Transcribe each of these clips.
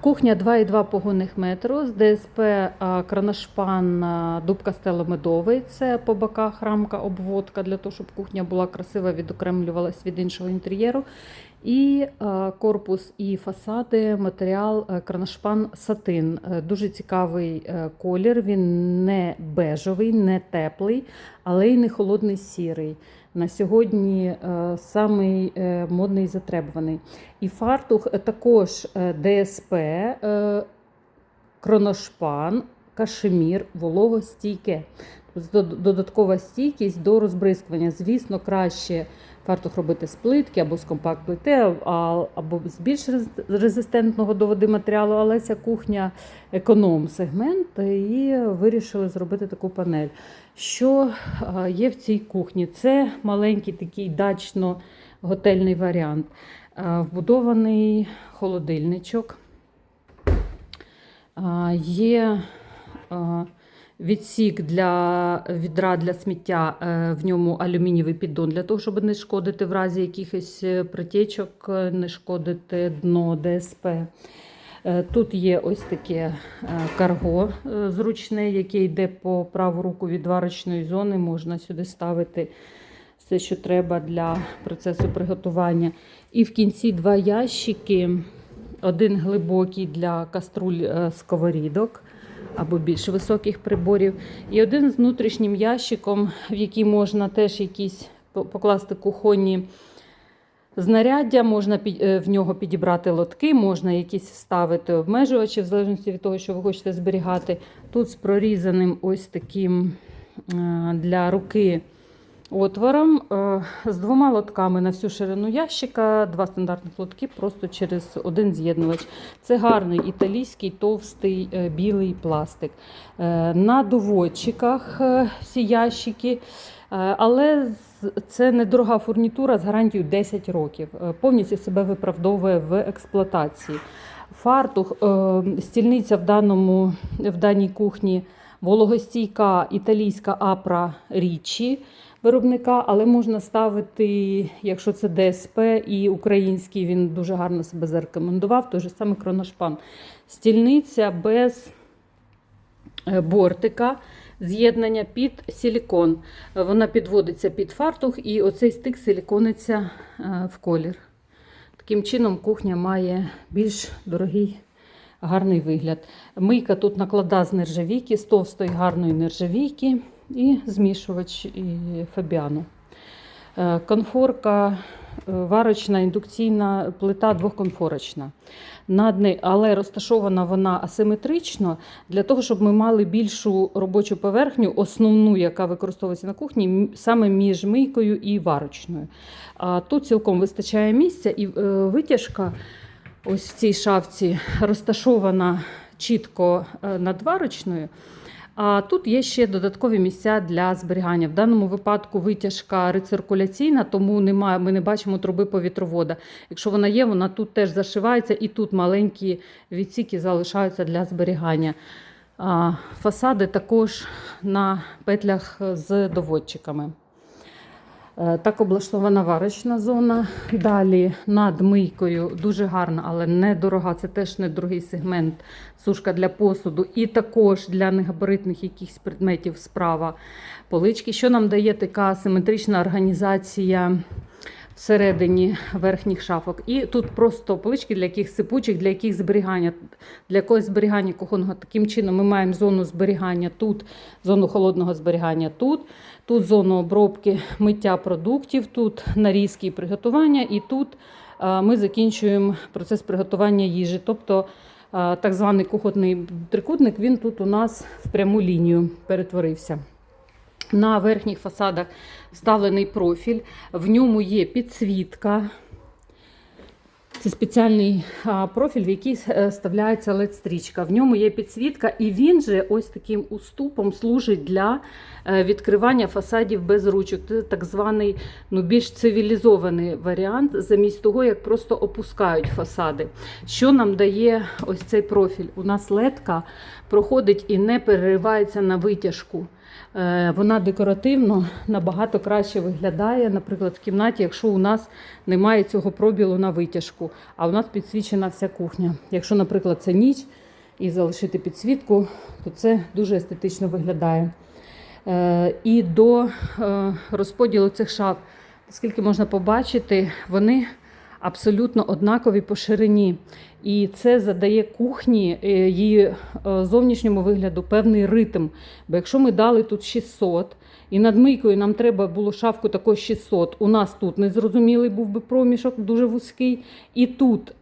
Кухня 2,2 погонних метру з ДСП кранашпан а, дубка стеломедовий. Це по боках рамка, обводка для того, щоб кухня була красива, відокремлювалась від іншого інтер'єру. І корпус і фасади, матеріал е, кранашпан сатин. Е, Дуже цікавий е, колір. Він не бежевий, не теплий, але й не холодний сірий. На сьогодні е, самий е, модний і затребуваний. І фартух е, також ДСП, кроношпан, кашемір, вологостійке. Тобто Додаткова стійкість до розбризкування. Звісно, краще фартух робити з плитки або з компакт плити, або з більш резистентного до води матеріалу, але ця кухня економ-сегмент і вирішили зробити таку панель. Що е, є в цій кухні? Це маленький такий дачно-готельний варіант. Е, Вбудований холодильничок. Е, Є відсік для відра для сміття, в ньому алюмінієвий піддон для того, щоб не шкодити в разі якихось притічок, не шкодити дно ДСП. Е, Тут є ось таке е, карго е, зручне, яке йде по праву руку від варочної зони. Можна сюди ставити все, що треба для процесу приготування. І в кінці два ящики. Один глибокий для каструль сковорідок або більш високих приборів. І один з внутрішнім ящиком, в який можна теж якісь покласти кухонні знаряддя, можна е, в нього підібрати лотки, можна якісь вставити обмежувачі, в залежності від того, що ви хочете зберігати. Тут з прорізаним ось таким е, для руки отвором, е, з двома лотками на всю ширину ящика, два стандартних лотки просто через один з'єднувач. Це гарний італійський товстий білий пластик. На доводчиках всі ящики. Але з- це недорога фурнітура з гарантією 10 років. Е, Повністю себе виправдовує в експлуатації. Фартух, е, стільниця в, даному, в даній кухні вологостійка італійська апра Річі виробника, але можна ставити, якщо це ДСП і український, він дуже гарно себе зарекомендував, той же самий кроношпан. Стільниця без е, бортика, з'єднання під силікон. Вона підводиться під фартух, і оцей стик силікониться е, в колір. Таким чином, кухня має більш дорогий, гарний вигляд. Мийка тут наклада з нержавійки, з товстої гарної нержавійки і змішувач і фабіану. Е, Конфорка е, варочна, індукційна плита двохконфорочна. Але розташована вона асиметрично для того, щоб ми мали більшу робочу поверхню, основну, яка використовується на кухні, саме між мийкою і варочною. А тут цілком вистачає місця, і е, витяжка ось в цій шафці розташована чітко над варочною. А тут є ще додаткові місця для зберігання. В даному випадку витяжка рециркуляційна, тому немає, ми не бачимо труби повітровода. Якщо вона є, вона тут теж зашивається, і тут маленькі відсіки залишаються для зберігання. Фасади також на петлях з доводчиками. Е, Так облаштована варочна зона. Далі над мийкою дуже гарна, але недорога. Це теж недорогий сегмент. Сушка для посуду і також для негабаритних якихось предметів справа полички. Що нам дає така симетрична організація всередині верхніх шафок. І тут просто полички для яких сипучих, для яких зберігання, для якогось зберігання кухонного. Таким чином ми маємо зону зберігання тут, зону холодного зберігання тут, тут зону обробки миття продуктів, тут нарізки і приготування, і тут е, ми закінчуємо процес приготування їжі. Тобто е, так званий кухонний трикутник, він тут у нас в пряму лінію перетворився. На верхніх фасадах вставлений профіль, в ньому є підсвітка. Це спеціальний профіль, в який е, вставляється LED-стрічка. В ньому є підсвітка, і він же ось таким уступом служить для е, відкривання фасадів без ручок. Це так званий ну, більш цивілізований варіант, замість того, як просто опускають фасади. Що нам дає ось цей профіль? У нас ледка проходить і не переривається на витяжку. Е, Вона декоративно набагато краще виглядає, наприклад, в кімнаті, якщо у нас немає цього пробілу на витяжку, а у нас підсвічена вся кухня. Якщо, наприклад, це ніч і залишити підсвітку, то це дуже естетично виглядає. Е, І до е, розподілу цих шаф, скільки можна побачити, вони абсолютно однакові по ширині. І це задає кухні е, її е, зовнішньому вигляду певний ритм. Бо якщо ми дали тут 600, і над мийкою нам треба було шафку також 600, у нас тут незрозумілий був би проміжок, дуже вузький, і тут е,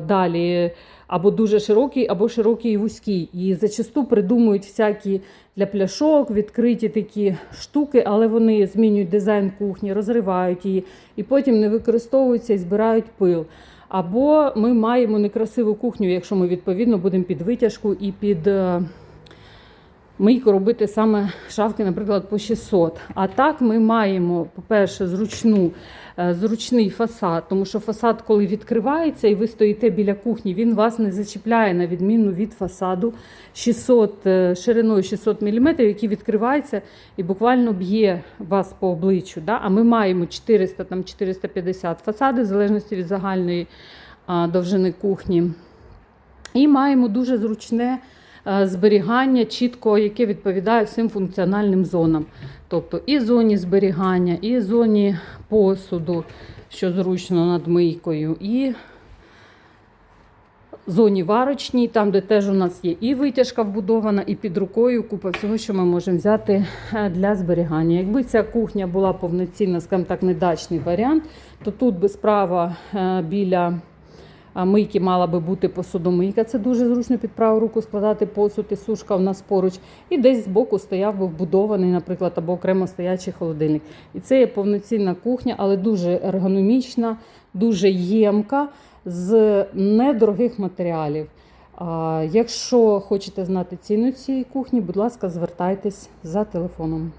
далі або дуже широкий, або широкий і вузький. І зачасту придумують всякі для пляшок, відкриті такі штуки, але вони змінюють дизайн кухні, розривають її і потім не використовуються і збирають пил. Або ми маємо некрасиву кухню, якщо ми відповідно будемо під витяжку і під мийку робити саме шафки, наприклад, по 600. А так ми маємо, по-перше, зручну, е, зручний фасад, тому що фасад, коли відкривається і ви стоїте біля кухні, він вас не зачіпляє на відміну від фасаду 600, е, шириною 600 мм, який відкривається і буквально б'є вас по обличчю. Да? А ми маємо 400 там 450 фасади, в залежності від загальної довжини кухні. І маємо дуже зручне зберігання, чітко, яке відповідає всім функціональним зонам. Тобто і зоні зберігання, і зоні посуду, що зручно над мийкою, і зоні варочній, там, де теж у нас є і витяжка вбудована, і під рукою купа всього, що ми можемо взяти е, для зберігання. Якби ця кухня була повноцінна, скажімо так, не дачний варіант, то тут би справа е, біля мийки мала би бути посудомийка. Це дуже зручно під праву руку складати посуд і сушка в нас поруч. І десь збоку стояв би вбудований, наприклад, або окремо стоячий холодильник. І це є повноцінна кухня, але дуже ергономічна, дуже ємка з недорогих матеріалів. Якщо хочете знати ціну цієї кухні, будь ласка, звертайтесь за телефоном.